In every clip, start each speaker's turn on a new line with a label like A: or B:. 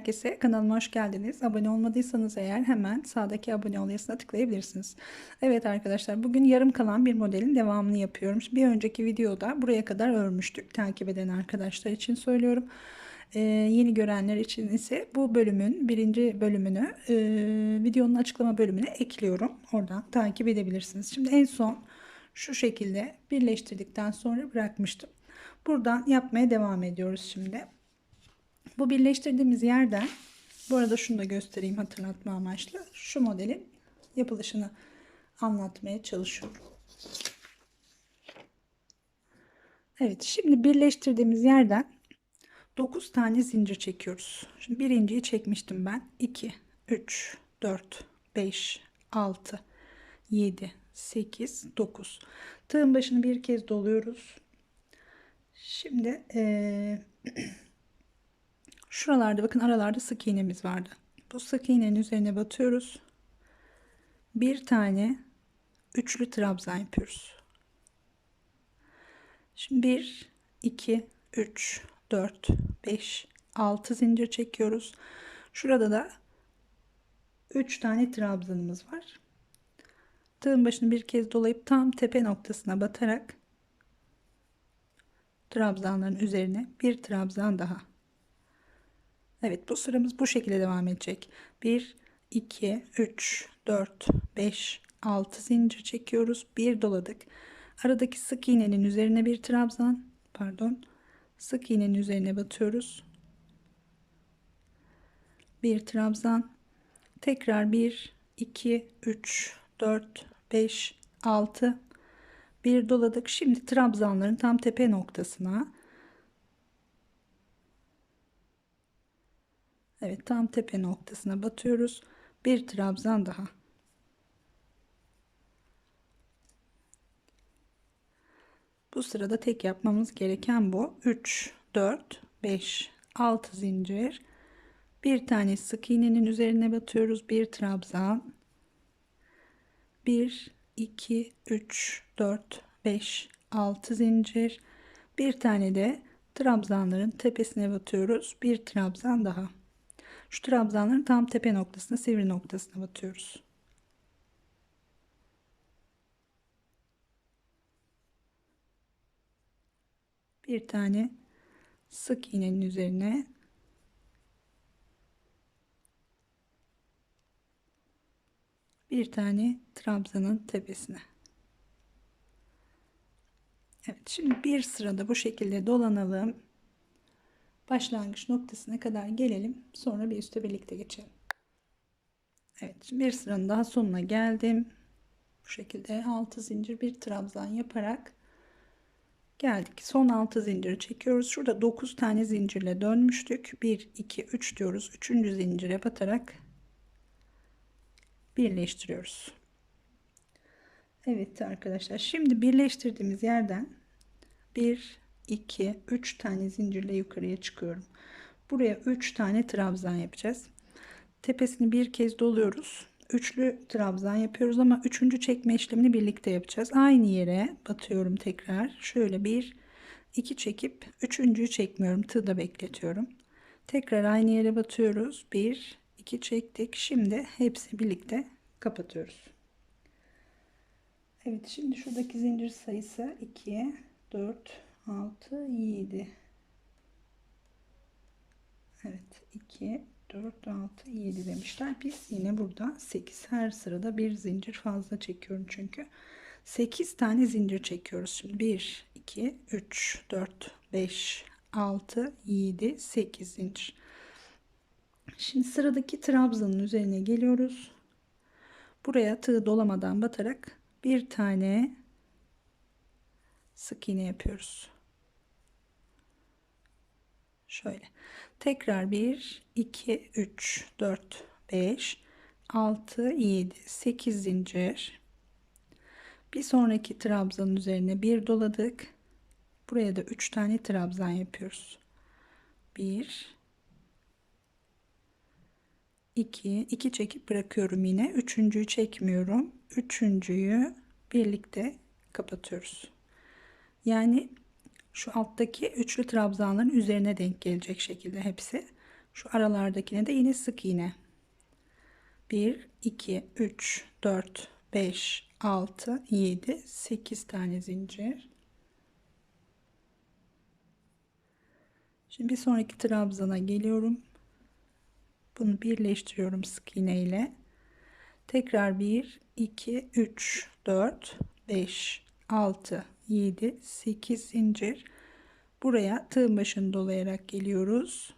A: Herkese kanalıma hoş geldiniz. Abone olmadıysanız eğer hemen sağdaki abone ol yazısına tıklayabilirsiniz. Evet arkadaşlar bugün yarım kalan bir modelin devamını yapıyorum. Bir önceki videoda buraya kadar örmüştük. Takip eden arkadaşlar için söylüyorum. Ee, yeni görenler için ise bu bölümün birinci bölümünü e, videonun açıklama bölümüne ekliyorum. Oradan takip edebilirsiniz. Şimdi en son şu şekilde birleştirdikten sonra bırakmıştım. Buradan yapmaya devam ediyoruz şimdi. Bu birleştirdiğimiz yerden bu arada şunu da göstereyim hatırlatma amaçlı. Şu modelin yapılışını anlatmaya çalışıyorum. Evet şimdi birleştirdiğimiz yerden 9 tane zincir çekiyoruz. Şimdi birinciyi çekmiştim ben. 2, 3, 4, 5, 6, 7, 8, 9. Tığın başını bir kez doluyoruz. Şimdi eee Şuralarda bakın aralarda sık iğnemiz vardı. Bu sık iğnenin üzerine batıyoruz. Bir tane üçlü trabzan yapıyoruz. Şimdi 1 2 3 4 5 6 zincir çekiyoruz. Şurada da 3 tane trabzanımız var. Tığın başını bir kez dolayıp tam tepe noktasına batarak trabzanların üzerine bir trabzan daha Evet bu sıramız bu şekilde devam edecek. 1, 2, 3, 4, 5, 6 zincir çekiyoruz. Bir doladık. Aradaki sık iğnenin üzerine bir trabzan pardon sık iğnenin üzerine batıyoruz. Bir trabzan tekrar 1 2 3 4 5 6 bir doladık. Şimdi trabzanların tam tepe noktasına Evet tam tepe noktasına batıyoruz. Bir trabzan daha. Bu sırada tek yapmamız gereken bu. 3, 4, 5, 6 zincir. Bir tane sık iğnenin üzerine batıyoruz. Bir trabzan. 1, 2, 3, 4, 5, 6 zincir. Bir tane de trabzanların tepesine batıyoruz. Bir trabzan daha. Şu trabzanların tam tepe noktasına, sivri noktasına batıyoruz. Bir tane sık iğnenin üzerine bir tane trabzanın tepesine. Evet şimdi bir sırada bu şekilde dolanalım başlangıç noktasına kadar gelelim. Sonra bir üste birlikte geçelim. Evet bir sıranın daha sonuna geldim. Bu şekilde 6 zincir bir trabzan yaparak geldik. Son 6 zinciri çekiyoruz. Şurada 9 tane zincirle dönmüştük. 1 2 3 diyoruz. 3. zincire batarak birleştiriyoruz. Evet arkadaşlar şimdi birleştirdiğimiz yerden 1 2 3 tane zincirle yukarıya çıkıyorum. Buraya 3 tane trabzan yapacağız. Tepesini bir kez doluyoruz. Üçlü trabzan yapıyoruz ama üçüncü çekme işlemini birlikte yapacağız. Aynı yere batıyorum tekrar. Şöyle bir iki çekip üçüncüyü çekmiyorum. Tığda bekletiyorum. Tekrar aynı yere batıyoruz. Bir iki çektik. Şimdi hepsi birlikte kapatıyoruz. Evet şimdi şuradaki zincir sayısı 2 4 6 7 Evet 2 4 6 7 demişler. Biz yine burada 8 her sırada bir zincir fazla çekiyorum çünkü. 8 tane zincir çekiyoruz şimdi. 1 2 3 4 5 6 7 8 zincir. Şimdi sıradaki trabzanın üzerine geliyoruz. Buraya tığ dolamadan batarak bir tane sık iğne yapıyoruz Şöyle. Tekrar 1, 2, 3, 4, 5, 6, 7, 8 zincir. Bir sonraki trabzanın üzerine bir doladık. Buraya da 3 tane trabzan yapıyoruz. 1 2 2 çekip bırakıyorum yine. Üçüncüyü çekmiyorum. Üçüncüyü birlikte kapatıyoruz. Yani şu alttaki üçlü trabzanların üzerine denk gelecek şekilde hepsi. Şu aralardakine de yine sık iğne. 1, 2, 3, 4, 5, 6, 7, 8 tane zincir. Şimdi bir sonraki trabzana geliyorum. Bunu birleştiriyorum sık iğne ile. Tekrar 1, 2, 3, 4, 5, 6, 7, 8 zincir. Buraya tığ başını dolayarak geliyoruz.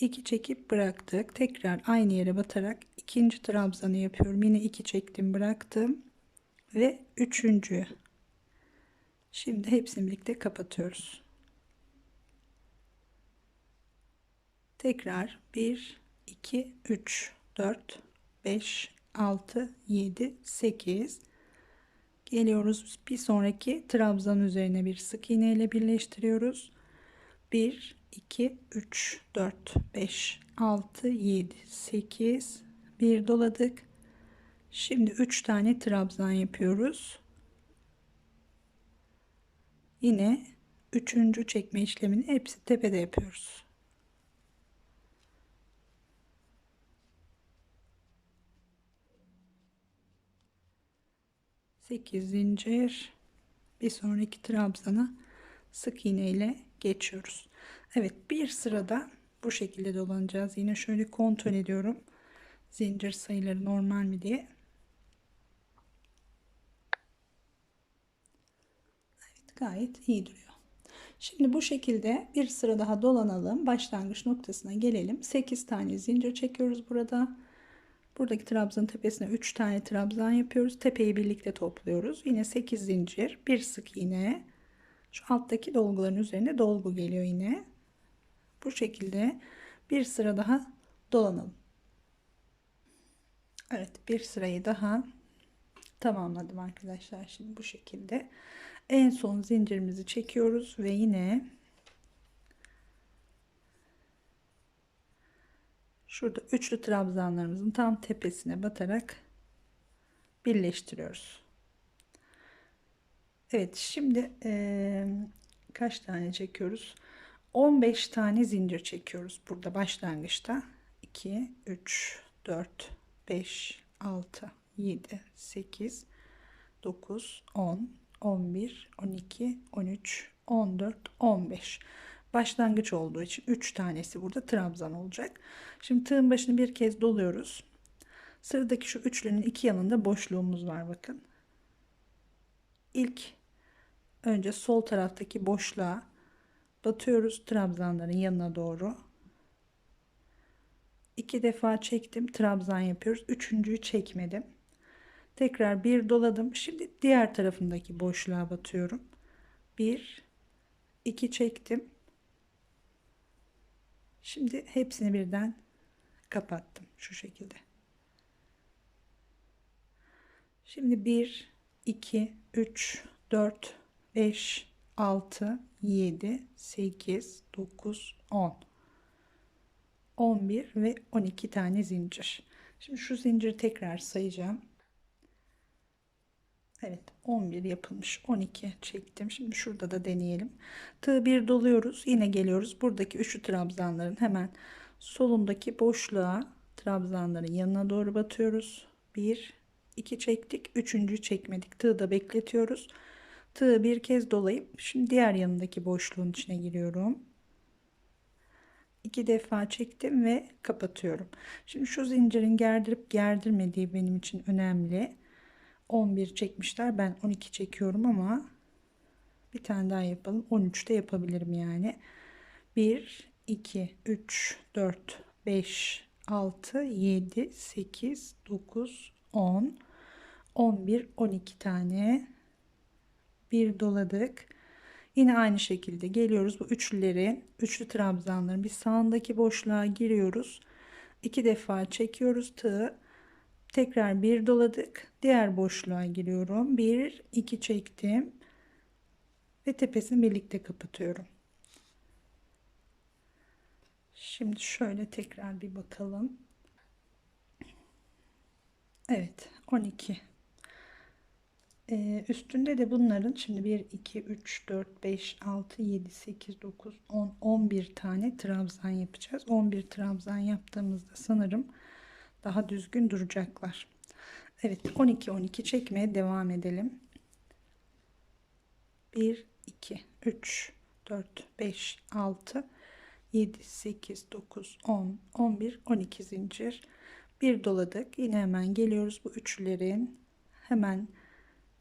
A: 2 çekip bıraktık. Tekrar aynı yere batarak ikinci trabzanı yapıyorum. Yine 2 çektim bıraktım. Ve üçüncü. Şimdi hepsini birlikte kapatıyoruz. Tekrar 1, 2, 3, 4, 5, 6, 7, 8. Geliyoruz bir sonraki trabzan üzerine bir sık iğne ile birleştiriyoruz. 1, 2, 3, 4, 5, 6, 7, 8. Bir doladık. Şimdi 3 tane trabzan yapıyoruz. Yine üçüncü çekme işlemini hepsi tepede yapıyoruz. 8 zincir bir sonraki trabzana sık iğne ile geçiyoruz. Evet bir sırada bu şekilde dolanacağız. Yine şöyle kontrol ediyorum. Zincir sayıları normal mi diye. Evet gayet iyi duruyor. Şimdi bu şekilde bir sıra daha dolanalım. Başlangıç noktasına gelelim. 8 tane zincir çekiyoruz burada. Buradaki trabzanın tepesine 3 tane trabzan yapıyoruz. Tepeyi birlikte topluyoruz. Yine 8 zincir, bir sık iğne. Şu alttaki dolguların üzerine dolgu geliyor yine. Bu şekilde bir sıra daha dolanalım. Evet, bir sırayı daha tamamladım arkadaşlar. Şimdi bu şekilde en son zincirimizi çekiyoruz ve yine Şurada üçlü trabzanlarımızın tam tepesine batarak birleştiriyoruz. Evet şimdi e, kaç tane çekiyoruz? 15 tane zincir çekiyoruz burada başlangıçta. 2, 3, 4, 5, 6, 7, 8, 9, 10, 11, 12, 13, 14, 15 başlangıç olduğu için 3 tanesi burada trabzan olacak. Şimdi tığın başını bir kez doluyoruz. Sıradaki şu üçlünün iki yanında boşluğumuz var bakın. İlk önce sol taraftaki boşluğa batıyoruz trabzanların yanına doğru. İki defa çektim trabzan yapıyoruz. Üçüncüyü çekmedim. Tekrar bir doladım. Şimdi diğer tarafındaki boşluğa batıyorum. Bir, iki çektim. Şimdi hepsini birden kapattım şu şekilde. Şimdi 1 2 3 4 5 6 7 8 9 10 11 ve 12 tane zincir. Şimdi şu zinciri tekrar sayacağım. Evet 11 yapılmış 12 çektim. Şimdi şurada da deneyelim. Tığ bir doluyoruz yine geliyoruz. Buradaki üçlü trabzanların hemen solundaki boşluğa trabzanların yanına doğru batıyoruz. 1 2 çektik üçüncü çekmedik. Tığ da bekletiyoruz. Tığı bir kez dolayıp şimdi diğer yanındaki boşluğun içine giriyorum. İki defa çektim ve kapatıyorum. Şimdi şu zincirin gerdirip gerdirmediği benim için önemli 11 çekmişler. Ben 12 çekiyorum ama bir tane daha yapalım. 13 de yapabilirim yani. 1 2 3 4 5 6 7 8 9 10 11 12 tane bir doladık. Yine aynı şekilde geliyoruz bu üçlülerin üçlü trabzanların bir sağındaki boşluğa giriyoruz. iki defa çekiyoruz tığı Tekrar bir doladık. Diğer boşluğa giriyorum. Bir, iki çektim. Ve tepesini birlikte kapatıyorum. Şimdi şöyle tekrar bir bakalım. Evet 12 Ee, üstünde de bunların şimdi 1, 2, 3, 4, 5, 6, 7, 8, 9, 10, 11 tane trabzan yapacağız. 11 trabzan yaptığımızda sanırım daha düzgün duracaklar. Evet 12 12 çekmeye devam edelim. 1 2 3 4 5 6 7 8 9 10 11 12 zincir. Bir doladık. Yine hemen geliyoruz bu üçlerin. Hemen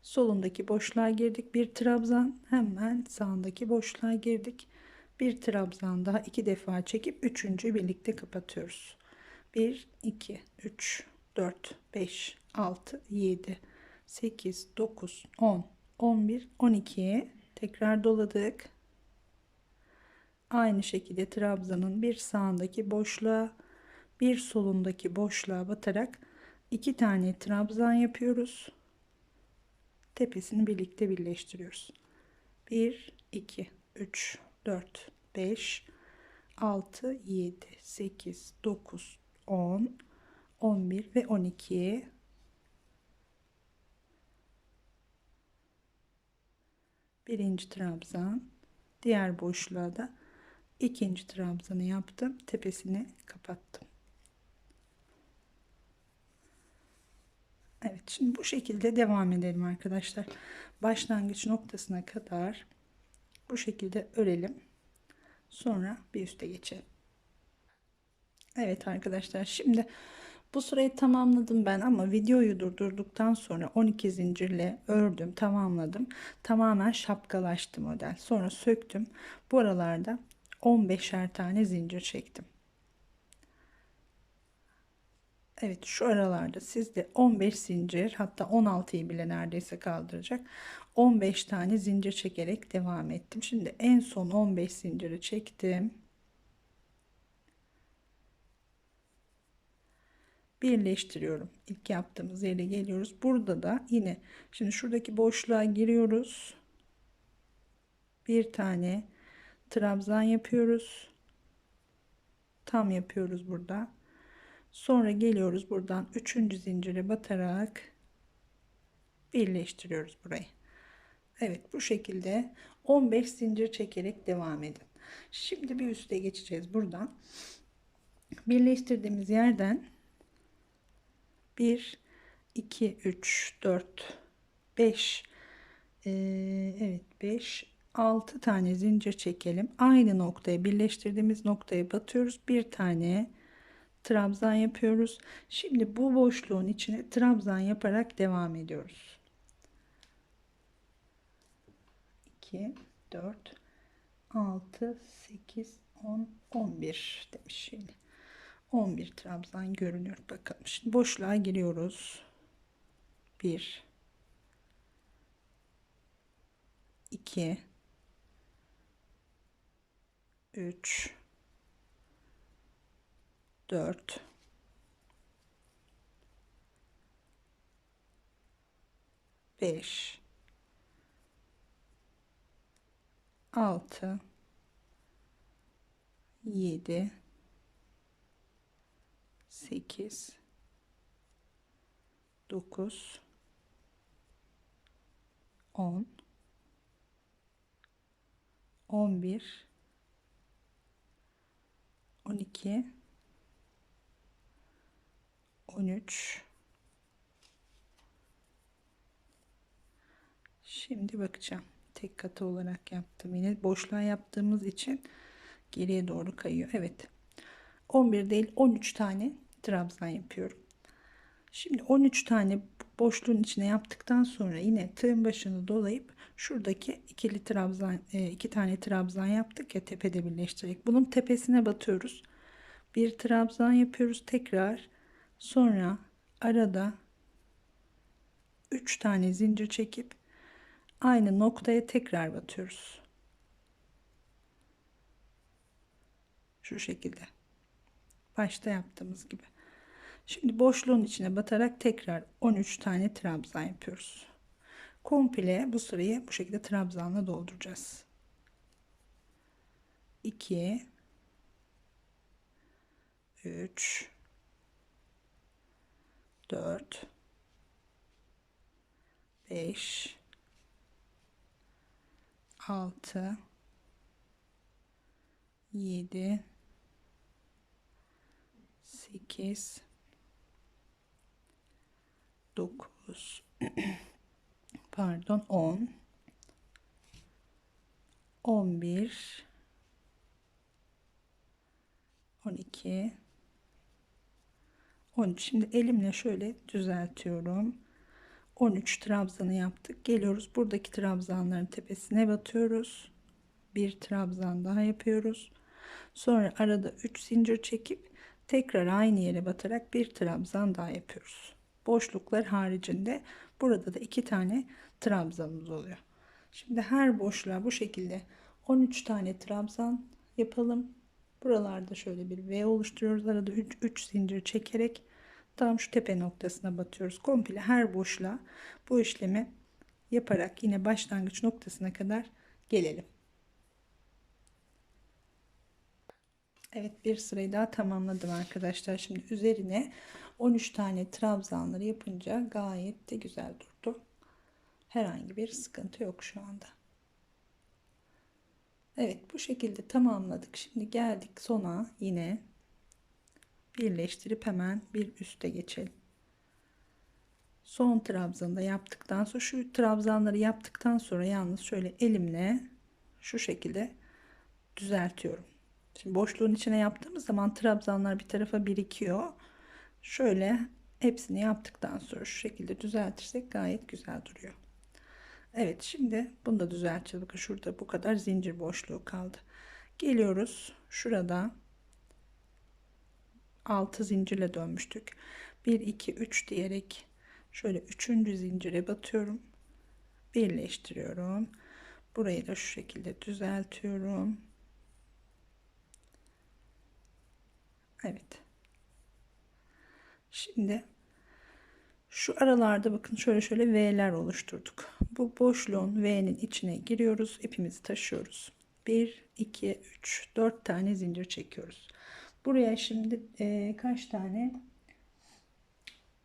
A: solundaki boşluğa girdik bir trabzan. Hemen sağındaki boşluğa girdik. Bir trabzan daha iki defa çekip üçüncü birlikte kapatıyoruz 1 2 3 4 5 6 7 8 9 10 11 12 tekrar doladık. Aynı şekilde trabzanın bir sağındaki boşluğa bir solundaki boşluğa batarak iki tane trabzan yapıyoruz. Tepesini birlikte birleştiriyoruz. 1 2 3 4 5 6 7 8 9 10 11 ve 12 birinci trabzan diğer boşluğa da ikinci trabzanı yaptım tepesini kapattım. Evet şimdi bu şekilde devam edelim arkadaşlar. Başlangıç noktasına kadar bu şekilde örelim. Sonra bir üste geçelim Evet arkadaşlar şimdi bu sırayı tamamladım ben ama videoyu durdurduktan sonra 12 zincirle ördüm tamamladım. Tamamen şapkalaştı model. Sonra söktüm. Bu aralarda 15'er tane zincir çektim. Evet şu aralarda sizde 15 zincir hatta 16'yı bile neredeyse kaldıracak 15 tane zincir çekerek devam ettim. Şimdi en son 15 zinciri çektim birleştiriyorum. İlk yaptığımız yere geliyoruz. Burada da yine şimdi şuradaki boşluğa giriyoruz. Bir tane trabzan yapıyoruz. Tam yapıyoruz burada. Sonra geliyoruz buradan üçüncü zincire batarak birleştiriyoruz burayı. Evet bu şekilde 15 zincir çekerek devam edin. Şimdi bir üste geçeceğiz buradan. Birleştirdiğimiz yerden 1 2 3 4 5 evet 5 6 tane zincir çekelim. Aynı noktaya birleştirdiğimiz noktaya batıyoruz. Bir tane trabzan yapıyoruz. Şimdi bu boşluğun içine trabzan yaparak devam ediyoruz. 2 4 6 8 10 11 demiş şimdi 11 trabzan görünüyor. Bakalım. Şimdi boşluğa giriyoruz. 1 2 3 4 5 6 7 8 9 10 11 12 13 Şimdi bakacağım. Tek katı olarak yaptım. Yine boşluğa yaptığımız için geriye doğru kayıyor. Evet. 11 değil 13 tane trabzan yapıyorum. Şimdi 13 tane boşluğun içine yaptıktan sonra yine tığın başını dolayıp şuradaki ikili trabzan e, iki tane trabzan yaptık ya tepede birleştirerek bunun tepesine batıyoruz. Bir trabzan yapıyoruz tekrar sonra arada 3 tane zincir çekip aynı noktaya tekrar batıyoruz. Şu şekilde başta yaptığımız gibi. Şimdi boşluğun içine batarak tekrar 13 tane trabzan yapıyoruz. Komple bu sırayı bu şekilde trabzanla dolduracağız. 2 3 4 5 6 7 8 9 pardon 10 11 12 13 şimdi elimle şöyle düzeltiyorum. 13 trabzanı yaptık. Geliyoruz. Buradaki trabzanların tepesine batıyoruz. Bir trabzan daha yapıyoruz. Sonra arada 3 zincir çekip tekrar aynı yere batarak bir trabzan daha yapıyoruz boşluklar haricinde burada da iki tane trabzanımız oluyor. Şimdi her boşluğa bu şekilde 13 tane trabzan yapalım. Buralarda şöyle bir V oluşturuyoruz. Arada 3, 3 zincir çekerek tam şu tepe noktasına batıyoruz. Komple her boşluğa bu işlemi yaparak yine başlangıç noktasına kadar gelelim. Evet bir sırayı daha tamamladım arkadaşlar. Şimdi üzerine 13 tane trabzanları yapınca gayet de güzel durdu. Herhangi bir sıkıntı yok şu anda. Evet bu şekilde tamamladık. Şimdi geldik sona yine birleştirip hemen bir üste geçelim. Son trabzanı da yaptıktan sonra şu trabzanları yaptıktan sonra yalnız şöyle elimle şu şekilde düzeltiyorum. Şimdi boşluğun içine yaptığımız zaman trabzanlar bir tarafa birikiyor. Şöyle hepsini yaptıktan sonra şu şekilde düzeltirsek gayet güzel duruyor. Evet şimdi bunu da düzelteceğiz. Bakın şurada bu kadar zincir boşluğu kaldı. Geliyoruz. Şurada 6 zincirle dönmüştük. 1 2 3 diyerek şöyle 3. zincire batıyorum. Birleştiriyorum. Burayı da şu şekilde düzeltiyorum. Evet. Şimdi şu aralarda bakın şöyle şöyle V'ler oluşturduk. Bu boşluğun V'nin içine giriyoruz. ipimizi taşıyoruz. 1, 2, 3, 4 tane zincir çekiyoruz. Buraya şimdi e, kaç tane?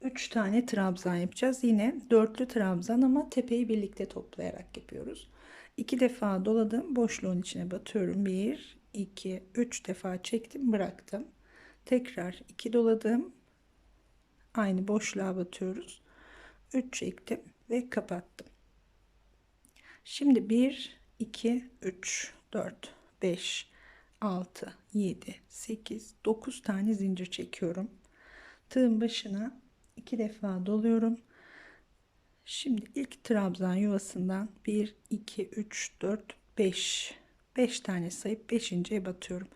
A: 3 tane trabzan yapacağız. Yine dörtlü trabzan ama tepeyi birlikte toplayarak yapıyoruz. 2 defa doladım. Boşluğun içine batıyorum. 1, 2, 3 defa çektim bıraktım. Tekrar 2 doladım. Aynı boşluğa batıyoruz. 3 çektim ve kapattım. Şimdi 1, 2, 3, 4, 5, 6, 7, 8, 9 tane zincir çekiyorum. Tığın başına 2 defa doluyorum. Şimdi ilk trabzan yuvasından 1, 2, 3, 4, 5 5 tane sayıp 5.ye batıyorum.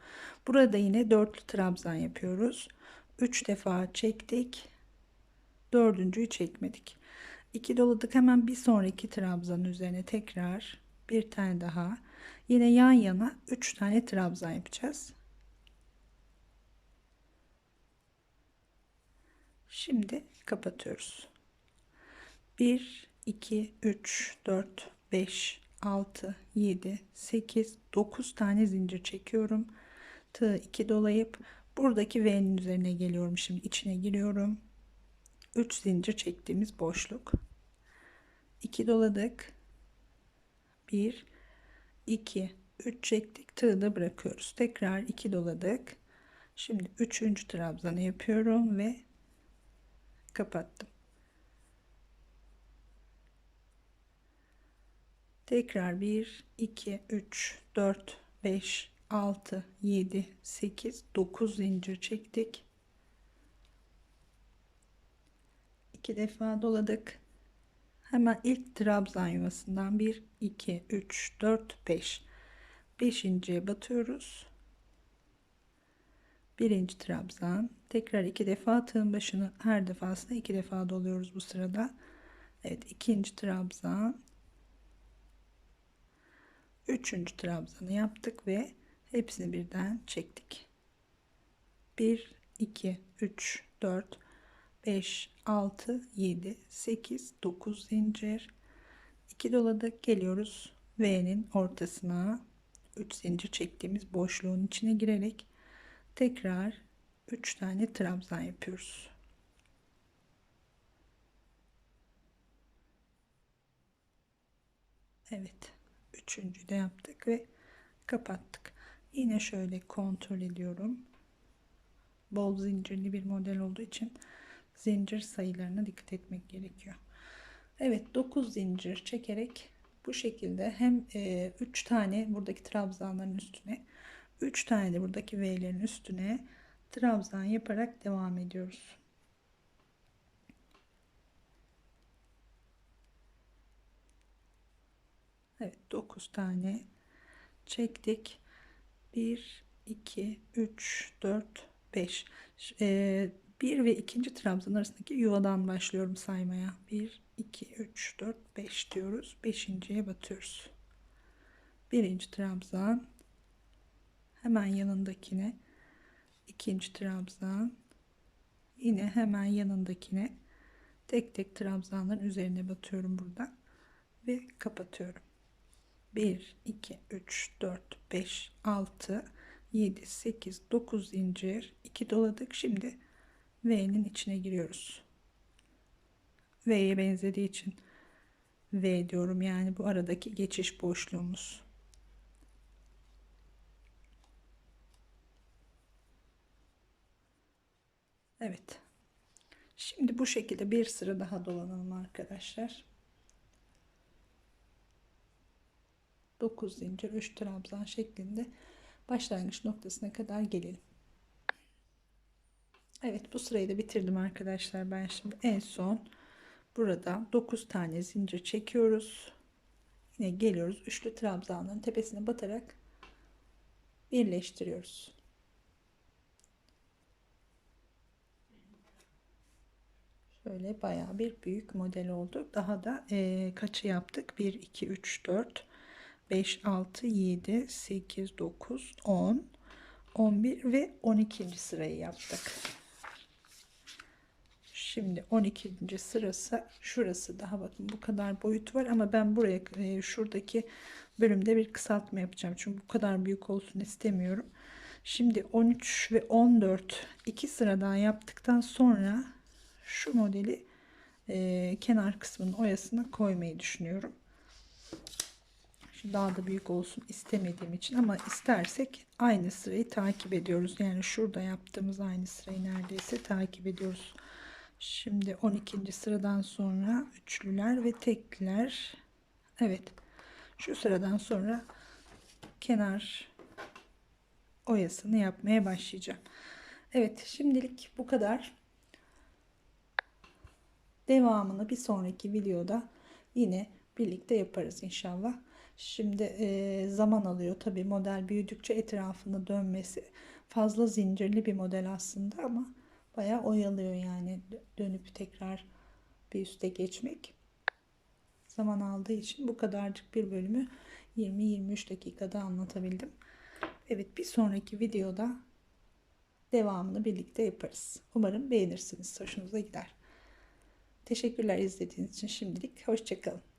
A: Burada yine dörtlü trabzan yapıyoruz. 3 defa çektik. Dördüncüyü çekmedik. 2 doladık hemen bir sonraki trabzan üzerine tekrar bir tane daha. Yine yan yana 3 tane trabzan yapacağız. Şimdi kapatıyoruz. 1 2 3 4 5 6 7 8 9 tane zincir çekiyorum. Tığ 2 dolayıp buradaki V'nin üzerine geliyorum. Şimdi içine giriyorum. 3 zincir çektiğimiz boşluk. 2 doladık. 1 2 3 çektik. Tığı da bırakıyoruz. Tekrar 2 doladık. Şimdi 3. trabzanı yapıyorum ve kapattım. Tekrar 1 2 3 4 5 6 7 8 9 zincir çektik. 2 defa doladık. Hemen ilk trabzan yuvasından 1 2 3 4 5 5.ye batıyoruz. Birinci trabzan. Tekrar iki defa tığın başını her defasında iki defa doluyoruz bu sırada. Evet ikinci trabzan Üçüncü trabzanı yaptık ve hepsini birden çektik. 1 2 3 4 5 6 7 8 9 zincir 2 doladık geliyoruz V'nin ortasına 3 zincir çektiğimiz boşluğun içine girerek tekrar 3 tane trabzan yapıyoruz. Evet. Üçüncü de yaptık ve kapattık. Yine şöyle kontrol ediyorum. Bol zincirli bir model olduğu için zincir sayılarına dikkat etmek gerekiyor. Evet 9 zincir çekerek bu şekilde hem 3 e, tane buradaki trabzanların üstüne 3 tane de buradaki V'lerin üstüne trabzan yaparak devam ediyoruz. Evet 9 tane çektik. 1 2 3 4 5 ee, 1 ve ikinci trabzan arasındaki yuvadan başlıyorum saymaya. 1 2 3 4 5 diyoruz. 5.'ye batıyoruz. Birinci trabzan hemen yanındakine ikinci trabzan yine hemen yanındakine tek tek trabzanların üzerine batıyorum burada ve kapatıyorum 1 2 3 4 5 6 7 8 9 zincir 2 doladık şimdi V'nin içine giriyoruz V'ye benzediği için V diyorum yani bu aradaki geçiş boşluğumuz Evet. Şimdi bu şekilde bir sıra daha dolanalım arkadaşlar. 9 zincir 3 trabzan şeklinde başlangıç noktasına kadar gelelim. Evet bu sırayı da bitirdim arkadaşlar. Ben şimdi en son burada 9 tane zincir çekiyoruz. Yine geliyoruz. Üçlü trabzanların tepesine batarak birleştiriyoruz. Şöyle bayağı bir büyük model oldu. Daha da e, kaçı yaptık? 1, 2, 3, 4, 5, 6, 7, 8, 9, 10, 11 ve 12. sırayı yaptık. Şimdi 12. sırası şurası daha bakın bu kadar boyut var ama ben buraya e, şuradaki bölümde bir kısaltma yapacağım. Çünkü bu kadar büyük olsun istemiyorum. Şimdi 13 ve 14 iki sıradan yaptıktan sonra şu modeli e, kenar kısmının oyasına koymayı düşünüyorum. Şu daha da büyük olsun istemediğim için ama istersek aynı sırayı takip ediyoruz. Yani şurada yaptığımız aynı sırayı neredeyse takip ediyoruz. Şimdi 12. sıradan sonra üçlüler ve tekliler. Evet. Şu sıradan sonra kenar oyasını yapmaya başlayacağım. Evet şimdilik bu kadar. Devamını bir sonraki videoda yine birlikte yaparız inşallah. Şimdi e, zaman alıyor tabi model büyüdükçe etrafını dönmesi fazla zincirli bir model aslında ama bayağı oyalıyor yani dönüp tekrar bir üste geçmek zaman aldığı için bu kadarcık bir bölümü 20-23 dakikada anlatabildim. Evet bir sonraki videoda devamını birlikte yaparız. Umarım beğenirsiniz. Hoşunuza gider. Teşekkürler izlediğiniz için şimdilik. Hoşçakalın.